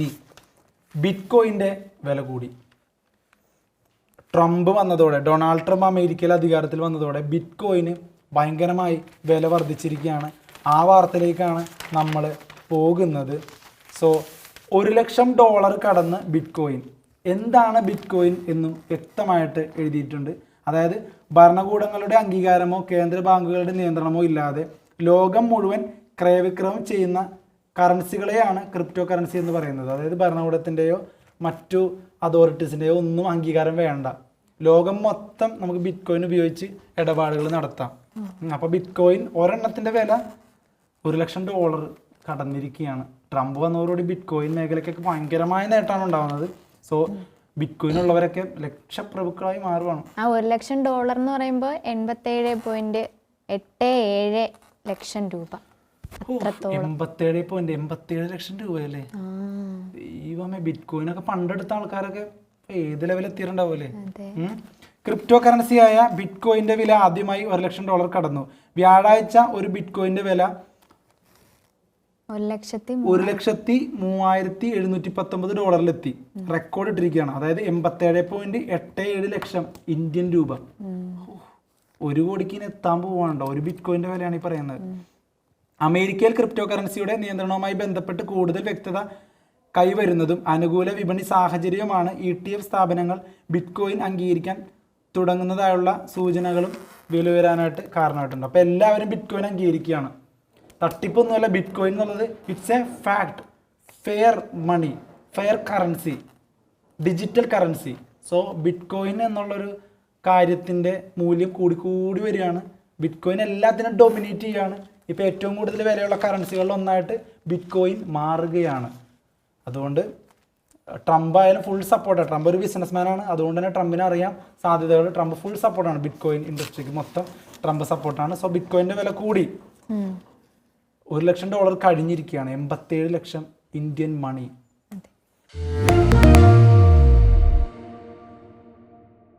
ഇനി ബിറ്റ്കോയിന്റെ വില കൂടി. ട്രംപ് വന്നതോടെ ഡൊണാൾഡ് ട്രംപ് അമേരിക്കയിൽ അധികാരത്തിൽ വന്നതോടെ ബിറ്റ്കോയിന് ഭയങ്കരമായി വില വർദ്ധിച്ചിരിക്കുകയാണ്. ആ വാർത്തയിലേക്കാണ് നമ്മൾ പോകുന്നത്. സോ ഒരു ലക്ഷം ഡോളർ കടന്ന് ബിറ്റ്കോയിൻ. എന്താണ് ബിറ്റ്കോയിൻ എന്നും വ്യക്തമായിട്ട് എഴുതിയിട്ടുണ്ട്. അതായത് ഭരണകൂടങ്ങളുടെ അംഗീകാരമോ കേന്ദ്ര ബാങ്കുകളുടെ നിയന്ത്രണമോ ഇല്ലാതെ ലോകം മുഴുവൻ ക്രയവിക്രയം ചെയ്യുന്ന കറൻസികളെയാണ് ക്രിപ്റ്റോ കറൻസി എന്ന് പറയുന്നത്. അതായത് ഭരണകൂടത്തിന്റെയോ മറ്റു അതോറിറ്റീസിന്റെയോ ഒന്നും അംഗീകാരം വേണ്ട. ലോകം മൊത്തം നമുക്ക് ബിറ്റ്കോയിൻ ഉപയോഗിച്ച് ഇടപാടുകൾ നടത്താം. അപ്പോൾ ബിറ്റ്കോയിൻ ഒരെണ്ണത്തിന്റെ വില ഒരു ലക്ഷം ഡോളർ കടന്നിരിക്കുകയാണ്. ട്രംപ് വന്നതോടുകൂടി ബിറ്റ്കോയിൻ മേഖലയ്ക്കൊക്കെ ഭയങ്കരമായ നേട്ടമാണ് ഉണ്ടാകുന്നത് സോ ബിറ്റ്കോയിൻ ഉള്ളവരൊക്കെ ലക്ഷപ്രഭുക്കളായി മാറുവാണ്. ആ ഒരു ലക്ഷം ഡോളർ എന്ന് പറയുമ്പോൾ എൺപത്തേഴ് പോയിന്റ് എട്ട് ഏഴ് ലക്ഷം രൂപ. എൺപത്തേഴ് പോയിന്റ് എൺപത്തേഴ് ലക്ഷം രൂപയല്ലേ? അല്ലേ ദൈവമേ ബിറ്റ് കോയിനൊക്കെ പണ്ടെടുത്ത ആൾക്കാരൊക്കെ ഏത് ലെവലിൽ എത്തിയിട്ടുണ്ടാവൂലേ? ക്രിപ്റ്റോ കറൻസിയായ ബിറ്റ് കോയിന്റെ വില ആദ്യമായി ഒരു ലക്ഷം ഡോളർ കടന്നു. വ്യാഴാഴ്ച ഒരു ബിറ്റ് കോയിന്റെ വില ഒരു ലക്ഷത്തി മൂവായിരത്തി എഴുന്നൂറ്റി പത്തൊമ്പത് ഡോളറിലെത്തി റെക്കോർഡ് ഇട്ടിരിക്കുകയാണ്. അതായത് എൺപത്തേഴ് പോയിന്റ് എട്ട് ഏഴ് ലക്ഷം ഇന്ത്യൻ രൂപ. ഒരു കോടിക്ക് എത്താൻ പോവാണ്ടോ ഒരു ബിറ്റ് കോയിന്റെ വിലയാണ് ഈ പറയുന്നത്. അമേരിക്കയിൽ ക്രിപ്റ്റോ കറൻസിയുടെ നിയന്ത്രണവുമായി ബന്ധപ്പെട്ട് കൂടുതൽ വ്യക്തത കൈവരുന്നതും അനുകൂല വിപണി സാഹചര്യവുമാണ് ഇ ടി എഫ് സ്ഥാപനങ്ങൾ ബിറ്റ്കോയിൻ അംഗീകരിക്കാൻ തുടങ്ങുന്നതായുള്ള സൂചനകളും വിലവരാനായിട്ട് കാരണമായിട്ടുണ്ട്. അപ്പോൾ എല്ലാവരും ബിറ്റ്കോയിൻ അംഗീകരിക്കുകയാണ്. തട്ടിപ്പൊന്നുമല്ല ബിറ്റ് കോയിൻ എന്നുള്ളത് it's a fact fair money fair currency digital currency so bitcoin എന്നുള്ളൊരു കാര്യത്തിന്റെ മൂല്യം കൂടി കൂടി വരികയാണ്. ബിറ്റ്കോയിൻ എല്ലാത്തിനും ഡൊമിനേറ്റ് ചെയ്യുകയാണ്. ഇപ്പോൾ ഏറ്റവും കൂടുതൽ വിലയുള്ള കറൻസികളിൽ ഒന്നായിട്ട് ബിറ്റ് കോയിൻ മാറുകയാണ്. അതുകൊണ്ട് ട്രംപ് ആയാലും ഫുൾ സപ്പോർട്ടാണ് ട്രംപ് ഒരു ബിസിനസ്മാനാണ് അതുകൊണ്ട് തന്നെ ട്രംപിനെ അറിയാം സാധ്യതകൾ. ട്രംപ് ഫുൾ സപ്പോർട്ടാണ് ബിറ്റ് കോയിൻ ഇൻഡസ്ട്രിക്ക് മൊത്തം ട്രംപ് സപ്പോർട്ടാണ് സോ ബിറ്റ് കോയിന്റെ വില കൂടി. ഒരു ലക്ഷം ഡോളർ കഴിഞ്ഞിരിക്കുകയാണ്. എൺപത്തേഴ് ലക്ഷം ഇന്ത്യൻ മണി